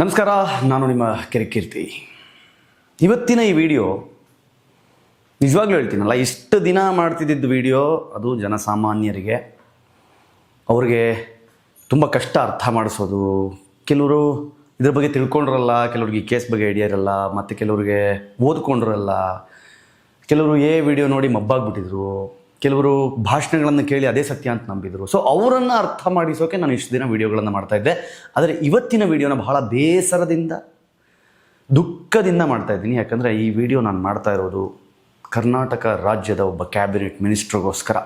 ನಮಸ್ಕಾರ, ನಾನು ನಿಮ್ಮ ಕೆರೆಕೀರ್ತಿ ಇವತ್ತಿನ ಈ ವಿಡಿಯೋ, ನಿಜವಾಗ್ಲೂ ಹೇಳ್ತೀನಲ್ಲ, ಇಷ್ಟು ದಿನ ಮಾಡ್ತಿದ್ದಿದ್ದು ವಿಡಿಯೋ, ಅದು ಜನಸಾಮಾನ್ಯರಿಗೆ, ಅವ್ರಿಗೆ ತುಂಬ ಕಷ್ಟ ಅರ್ಥ ಮಾಡಿಸೋದು. ಕೆಲವರು ಇದ್ರ ಬಗ್ಗೆ ತಿಳ್ಕೊಂಡ್ರಲ್ಲ, ಕೆಲವ್ರಿಗೆ ಈ ಕೇಸ್ ಬಗ್ಗೆ ಐಡಿಯಾ ಇರಲ್ಲ, ಮತ್ತು ಕೆಲವ್ರಿಗೆ ಓದ್ಕೊಂಡ್ರಲ್ಲ. ಕೆಲವರು ಏ ವಿಡಿಯೋ ನೋಡಿ ಮಬ್ಬಾಗ್ಬಿಟ್ಟಿದ್ರು. ಕೆಲವರು ಭಾಷಣಗಳನ್ನು ಕೇಳಿ ಅದೇ ಸತ್ಯ ಅಂತ ನಂಬಿದರು. ಸೊ ಅವರನ್ನು ಅರ್ಥ ಮಾಡಿಸೋಕೆ ನಾನು ಇಷ್ಟು ದಿನ ವೀಡಿಯೋಗಳನ್ನು ಮಾಡ್ತಾ ಇದ್ದೆ. ಆದರೆ ಇವತ್ತಿನ ವಿಡಿಯೋನ ಬಹಳ ಬೇಸರದಿಂದ, ದುಃಖದಿಂದ ಮಾಡ್ತಾ ಇದ್ದೀನಿ. ಯಾಕಂದರೆ ಈ ವಿಡಿಯೋ ನಾನು ಮಾಡ್ತಾ ಇರೋದು ಕರ್ನಾಟಕ ರಾಜ್ಯದ ಒಬ್ಬ cabinet ಮಿನಿಸ್ಟ್ರಿಗೋಸ್ಕರ.